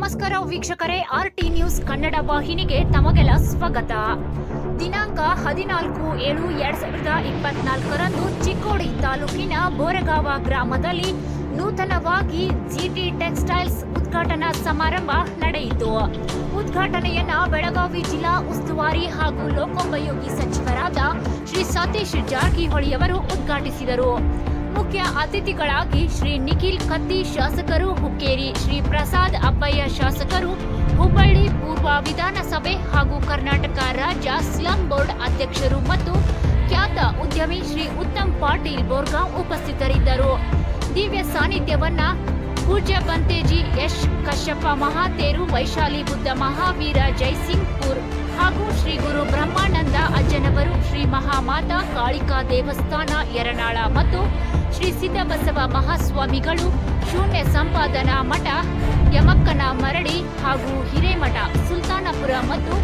ವೀಕ್ಷಕರೇ R T news Kannada ವಾಹಿನಿಗೆ ತಮಗೆಲ್ಲ ಸ್ವಾಗತ. ದಿನಾಂಕ ಹದಿನಾಲ್ಕು ಏಳು ಎರಡ್ ಸಾವಿರದ ಇಪ್ಪತ್ನಾಲ್ಕರಂದು ಚಿಕ್ಕೋಡಿ ತಾಲೂಕಿನ ಬೋರಗಾವ ಗ್ರಾಮದಲ್ಲಿ ನೂತನವಾಗಿ ಜಿಟಿ ಟೆಕ್ಸ್ಟೈಲ್ಸ್ ಉದ್ಘಾಟನಾ ಸಮಾರಂಭ ನಡೆಯಿತು. ಉದ್ಘಾಟನೆಯನ್ನ ಬೆಳಗಾವಿ ಜಿಲ್ಲಾ ಉಸ್ತುವಾರಿ ಹಾಗೂ ಲೋಕೋಪಯೋಗಿ ಸಚಿವರಾದ ಶ್ರೀ ಸತೀಶ್ ಜಾರಕಿಹೊಳಿ ಅವರು ಉದ್ಘಾಟಿಸಿದರು. ಮುಖ್ಯ ಅತಿಥಿಗಳಾಗಿ ಶ್ರೀ ನಿಖಿಲ್ ಕತ್ತಿ ಶಾಸಕರು ಹುಕ್ಕೇರಿ. ಪ್ರಸಾದ್ ಅಬ್ಬಯ್ಯ ಶಾಸಕರು, ಹುಬ್ಬಳ್ಳಿ ಪೂರ್ವ ವಿಧಾನಸಭೆ ಹಾಗೂ ಕರ್ನಾಟಕ ರಾಜ್ಯ ಸ್ಲಂ ಬೋರ್ಡ್ ಅಧ್ಯಕ್ಷರು ಮತ್ತು ಖ್ಯಾತ ಉದ್ಯಮಿ ಶ್ರೀ ಉತ್ತಮ್ ಪಾಟೀಲ್ ಬೋರ್ಗಾಂವ್ ಉಪಸ್ಥಿತರಿದ್ದರು. ದಿವ್ಯ ಸಾನ್ನಿಧ್ಯವನ್ನ ಪೂಜ್ಯ ಬಂತೇಜಿ ಯಶ್ ಕಶ್ಯಪ ಮಹಾತೇರು, ವೈಶಾಲಿ ಬುದ್ಧ ಮಹಾವೀರ, ಜೈಸಿಂಗ್ಪುರ್ ಹಾಗೂ ಶ್ರೀ ಗುರು ಬ್ರಹ್ಮಾನಂದ ಅಜ್ಜನವರು, ಶ್ರೀ ಮಹಾಮಾತಾ ಕಾಳಿಕಾ ದೇವಸ್ಥಾನ ಯರನಾಳ ಮತ್ತು ಶ್ರೀ ಸಿದ್ದಬಸವ ಮಹಾಸ್ವಾಮಿಗಳು, ಶೂನ್ಯ ಸಂಪಾದನಾ ಮಠ, ಯಮಕ್ಕನ ಮರಡಿ ಹಾಗೂ ಹಿರೇಮಠ, ಸುಲ್ತಾನಪುರ ಮತ್ತು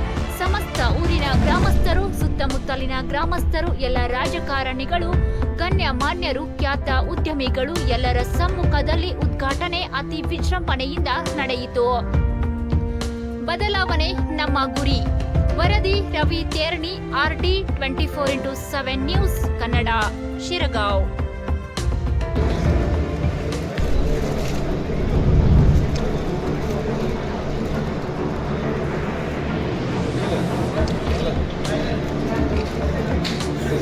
ಸಮಸ್ತ ಊರಿನ ಗ್ರಾಮಸ್ಥರು, ಸುತ್ತಮುತ್ತಲಿನ ಗ್ರಾಮಸ್ಥರು, ಎಲ್ಲ ರಾಜಕಾರಣಿಗಳು ಗಣ್ಯ ಮಾನ್ಯರು ಖ್ಯಾತ ಉದ್ಯಮಿಗಳು ಎಲ್ಲರ ಸಮ್ಮುಖದಲ್ಲಿ ಉದ್ಘಾಟನೆ ಅತಿ ವಿಜೃಂಭಣೆಯಿಂದ ನಡೆಯಿತು. ಬದಲಾವಣೆ ನಮ್ಮ ಗುರಿ. ವರದಿ Ravi ತೇರ್ಣಿ RD twenty four into seven news, Kannada, Shiragaon.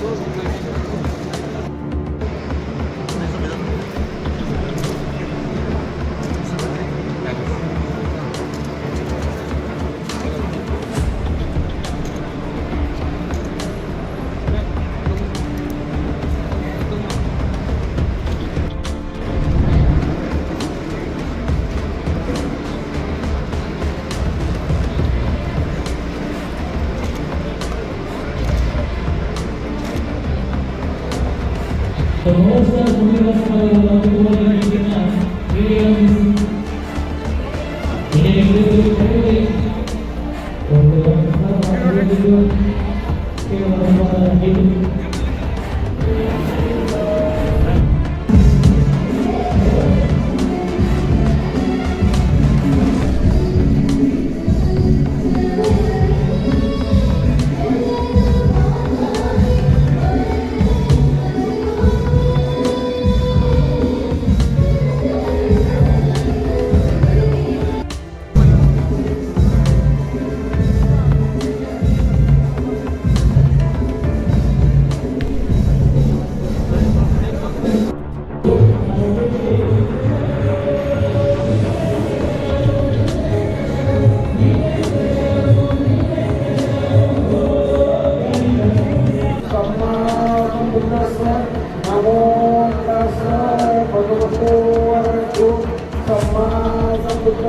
Дякую. Thank you.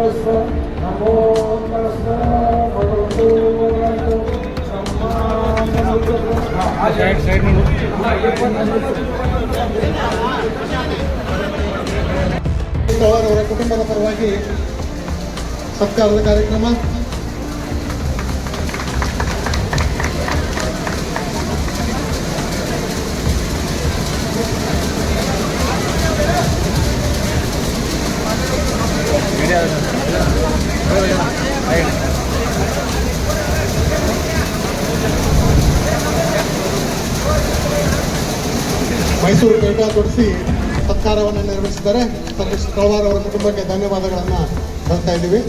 सम्बुद्धस्य नमो तस्य भगवतो वरदो सम्मा ಪವಾರ್ ಅವರ ಕುಟುಂಬದ ಪರವಾಗಿ ಸತ್ಕಾರದ ಕಾರ್ಯಕ್ರಮ ಮೈಸೂರು ಪೇಟ ತೊಡಿಸಿ ಸತ್ಕಾರವನ್ನು ನಿರ್ಮಿಸಿದ್ದಾರೆ ಸತೀಶ್ ತಳವಾರ್ ಅವರ ಕುಟುಂಬಕ್ಕೆ ಧನ್ಯವಾದಗಳನ್ನು ಬರ್ತಾ ಇದ್ದೀವಿ.